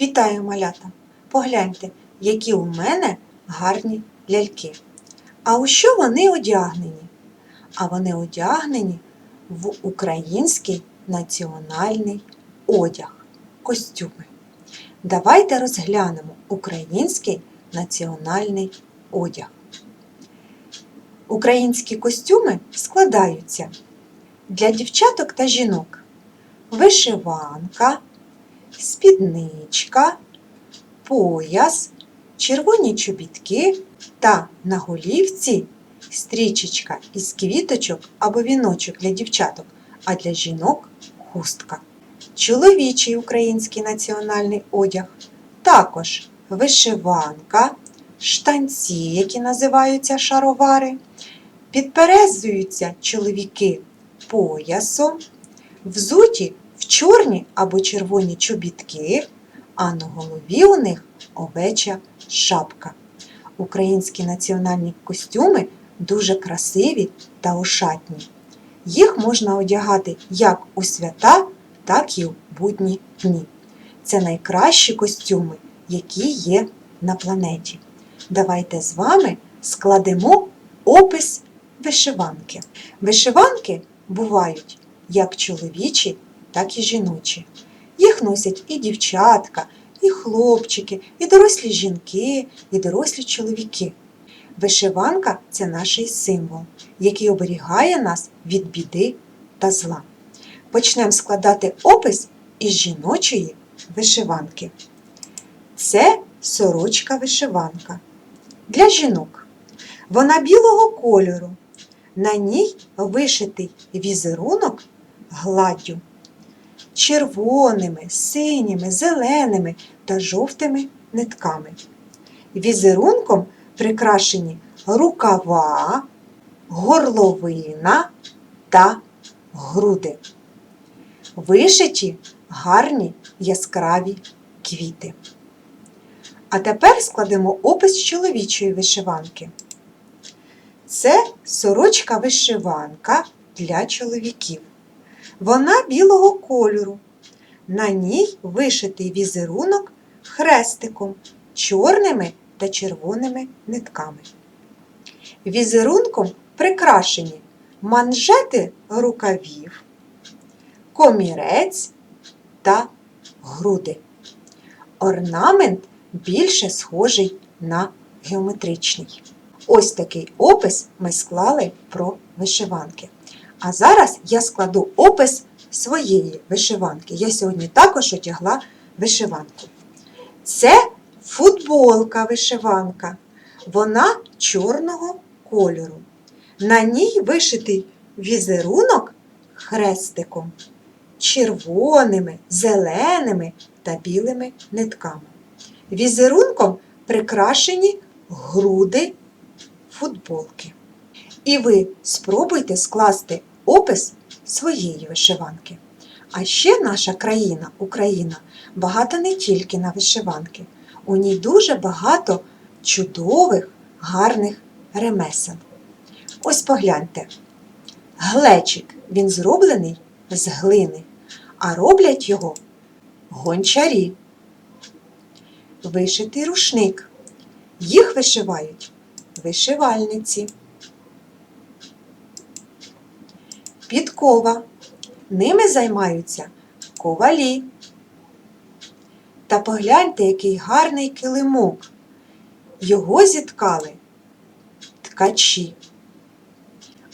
Вітаю, малята! Погляньте, які у мене гарні ляльки. А у що вони одягнені? А вони одягнені в український національний одяг, костюми. Давайте розглянемо український національний одяг. Українські костюми складаються для дівчаток та жінок вишиванка, спідничка, пояс, червоні чобітки та на голівці стрічечка із квіточок або віночок для дівчаток, а для жінок хустка. Чоловічий український національний одяг, також вишиванка, штанці, які називаються шаровари, підперезуються чоловіки поясом, взуті чорні або червоні чобітки, а на голові у них овеча шапка. Українські національні костюми дуже красиві та ошатні. Їх можна одягати як у свята, так і у будні дні. Це найкращі костюми, які є на планеті. Давайте з вами складемо опис вишиванки. Вишиванки бувають як чоловічі, так і жіночі. Їх носять і дівчатка, і хлопчики, і дорослі жінки, і дорослі чоловіки. Вишиванка це наш символ, який оберігає нас від біди та зла. Почнемо складати опис із жіночої вишиванки. Це сорочка вишиванка. Для жінок. Вона білого кольору. На ній вишитий візерунок гладдю червоними, синіми, зеленими та жовтими нитками. Візерунком прикрашені рукава, горловина та груди. Вишиті гарні яскраві квіти. А тепер складемо опис чоловічої вишиванки. Це сорочка вишиванка для чоловіків. Вона білого кольору. На ній вишитий візерунок хрестиком, чорними та червоними нитками. Візерунком прикрашені манжети рукавів, комірець та груди. Орнамент більше схожий на геометричний. Ось такий опис ми склали про вишиванки. А зараз я складу опис своєї вишиванки. Я сьогодні також одягла вишиванку. Це футболка вишиванка. Вона чорного кольору. На ній вишитий візерунок хрестиком, червоними, зеленими та білими нитками. Візерунком прикрашені груди футболки. І ви спробуйте скласти опис своєї вишиванки. А ще наша країна, Україна, багата не тільки на вишиванки. У ній дуже багато чудових, гарних ремесел. Ось погляньте. Глечик він зроблений з глини, а роблять його гончарі. Вишитий рушник. Їх вишивають вишивальниці. Підкова. Ними займаються ковалі. Та погляньте, який гарний килимок. Його зіткали ткачі.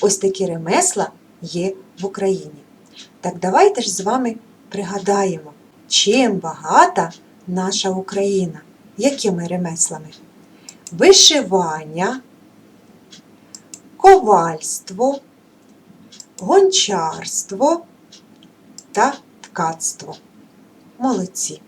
Ось такі ремесла є в Україні. Так давайте ж з вами пригадаємо, чим багата наша Україна, якими ремеслами? Вишивання, ковальство, гончарство та ткацтво. Молодці!